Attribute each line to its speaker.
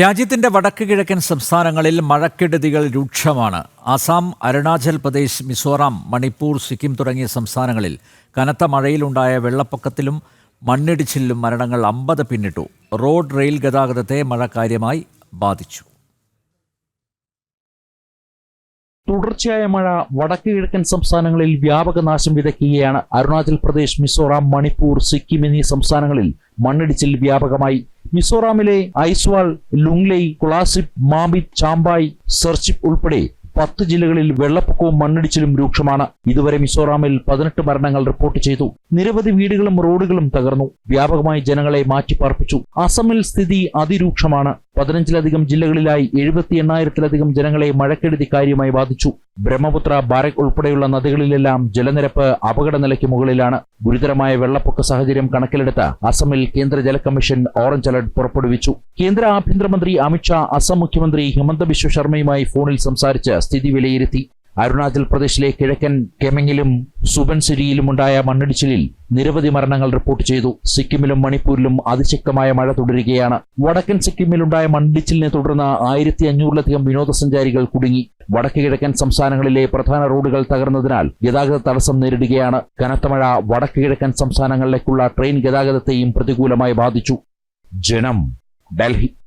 Speaker 1: രാജ്യത്തിന്റെ വടക്ക് കിഴക്കൻ സംസ്ഥാനങ്ങളിൽ മഴക്കെടുതികൾ രൂക്ഷമാണ്. ആസാം അരുണാചൽ പ്രദേശ് മിസോറാം മണിപ്പൂർ സിക്കിം തുടങ്ങിയ സംസ്ഥാനങ്ങളിൽ കനത്ത മഴയിലുണ്ടായ വെള്ളപ്പൊക്കത്തിലും മണ്ണിടിച്ചിലും മരണങ്ങൾ അമ്പത് പിന്നിട്ടു. റോഡ് റെയിൽ ഗതാഗതത്തെ മഴ കാര്യമായി ബാധിച്ചു.
Speaker 2: തുടർച്ചയായ മഴ വടക്ക് കിഴക്കൻ സംസ്ഥാനങ്ങളിൽ വ്യാപക നാശം വിതയ്ക്കുകയാണ്. അരുണാചൽ പ്രദേശ് മിസോറാം മണിപ്പൂർ സിക്കിം എന്നീ സംസ്ഥാനങ്ങളിൽ മണ്ണിടിച്ചിൽ വ്യാപകമായി. മിസോറാമിലെ ഐസ്വാൾ ലുങ്ലൈ കുളാസിപ്പ് മാബിത് ചാമ്പായ് സെർച്ചിപ്പ് ഉൾപ്പെടെ പത്ത് ജില്ലകളിൽ വെള്ളപ്പൊക്കവും മണ്ണിടിച്ചിലും രൂക്ഷമാണ്. ഇതുവരെ മിസോറാമിൽ പതിനെട്ട് മരണങ്ങൾ റിപ്പോർട്ട് ചെയ്തു. നിരവധി വീടുകളും റോഡുകളും തകർന്നു. വ്യാപകമായി ജനങ്ങളെ മാറ്റിപ്പാർപ്പിച്ചു. അസമിൽ സ്ഥിതി അതിരൂക്ഷമാണ്. പതിനഞ്ചിലധികം ജില്ലകളിലായി എഴുപത്തി എണ്ണായിരത്തിലധികം ജനങ്ങളെ മഴക്കെടുതി കാര്യമായി ബാധിച്ചു. ബ്രഹ്മപുത്ര ബാരക് ഉൾപ്പെടെയുള്ള നദികളിലെല്ലാം ജലനിരപ്പ് അപകടനിലയ്ക്ക് മുകളിലാണ്. ഗുരുതരമായ വെള്ളപ്പൊക്ക സാഹചര്യം കണക്കിലെടുത്ത് അസമിൽ കേന്ദ്ര ജല കമ്മീഷൻ ഓറഞ്ച് അലർട്ട് പുറപ്പെടുവിച്ചു. കേന്ദ്ര ആഭ്യന്തരമന്ത്രി അമിത്ഷാ അസം മുഖ്യമന്ത്രി ഹിമന്ത ബിശ്വ ശർമ്മയുമായി ഫോണിൽ സംസാരിച്ച് സ്ഥിതി വിലയിരുത്തി. അരുണാചൽ പ്രദേശിലെ കിഴക്കൻ കെമങ്ങിലും സുബൻസിരിയിലും ഉണ്ടായ മണ്ണിടിച്ചിലിൽ നിരവധി മരണങ്ങൾ റിപ്പോർട്ട് ചെയ്തു. സിക്കിമിലും മണിപ്പൂരിലും അതിശക്തമായ മഴ തുടരുകയാണ്. വടക്കൻ സിക്കിമിലുണ്ടായ മണ്ണിടിച്ചിലിനെ തുടർന്ന് ആയിരത്തി അഞ്ഞൂറിലധികം വിനോദസഞ്ചാരികൾ കുടുങ്ങി. വടക്ക് കിഴക്കൻ സംസ്ഥാനങ്ങളിലെ പ്രധാന റോഡുകൾ തകർന്നതിനാൽ ഗതാഗത തടസ്സം നേരിടുകയാണ്. കനത്ത മഴ വടക്ക് കിഴക്കൻ സംസ്ഥാനങ്ങളിലേക്കുള്ള ട്രെയിൻ ഗതാഗതത്തെയും പ്രതികൂലമായി ബാധിച്ചു. ജനം ഡൽഹി.